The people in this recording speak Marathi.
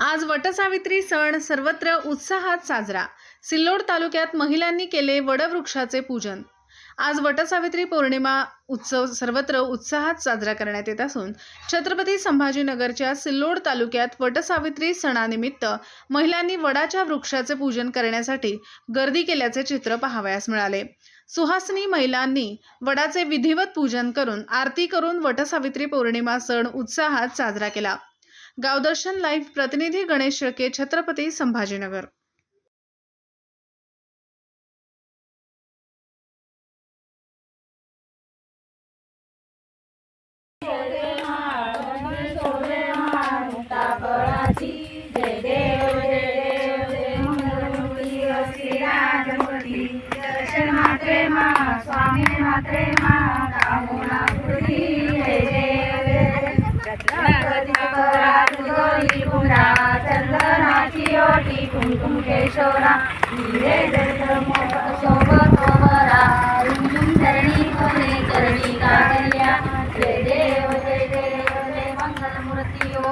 आज वटसावित्री सण सर्वत्र उत्साहात साजरा. सिल्लोड तालुक्यात महिलांनी केले वडवृक्षाचे पूजन. आज वटसावित्री पौर्णिमा उत्सव सर्वत्र उत्साहात साजरा करण्यात येत असून छत्रपती संभाजीनगरच्या सिल्लोड तालुक्यात वटसावित्री सणानिमित्त महिलांनी वडाच्या वृक्षाचे पूजन करण्यासाठी गर्दी केल्याचे चित्र पाहावयास मिळाले. सुहासनी महिलांनी वडाचे विधिवत पूजन करून आरती करून वटसावित्री पौर्णिमा सण उत्साहात साजरा केला. गावदर्शन लाईव्ह प्रतिनिधी गणेश शेळके छत्रपती संभाजीनगर मात्रे मा स्वामी मात्रे मा குங்கும கேசோரா நீரே தரிதரமோ சோப சோபரா குங்கும தரணி கோனே தரணி காகல்யா ஜெய தேவ ஜெய தேவ ஜெய மங்கள மூர்த்தியோ